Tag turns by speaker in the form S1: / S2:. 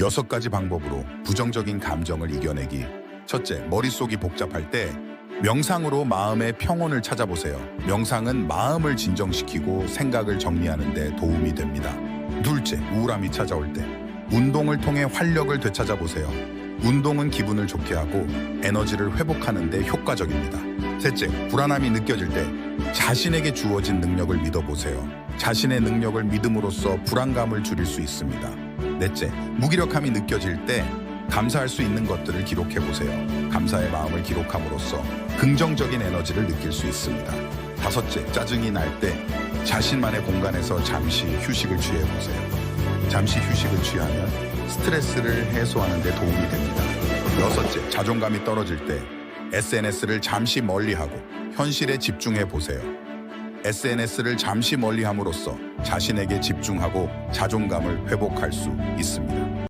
S1: 여섯 가지 방법으로 부정적인 감정을 이겨내기. 첫째, 머릿속이 복잡할 때 명상으로 마음의 평온을 찾아보세요. 명상은 마음을 진정시키고 생각을 정리하는 데 도움이 됩니다. 둘째, 우울함이 찾아올 때 운동을 통해 활력을 되찾아보세요. 운동은 기분을 좋게 하고 에너지를 회복하는 데 효과적입니다. 셋째, 불안함이 느껴질 때 자신에게 주어진 능력을 믿어보세요. 자신의 능력을 믿음으로써 불안감을 줄일 수 있습니다. 넷째, 무기력함이 느껴질 때 감사할 수 있는 것들을 기록해 보세요. 감사의 마음을 기록함으로써 긍정적인 에너지를 느낄 수 있습니다. 다섯째, 짜증이 날 때 자신만의 공간에서 잠시 휴식을 취해 보세요. 잠시 휴식을 취하면 스트레스를 해소하는 데 도움이 됩니다. 여섯째, 자존감이 떨어질 때 SNS를 잠시 멀리하고 현실에 집중해 보세요. SNS를 잠시 멀리함으로써 자신에게 집중하고 자존감을 회복할 수 있습니다.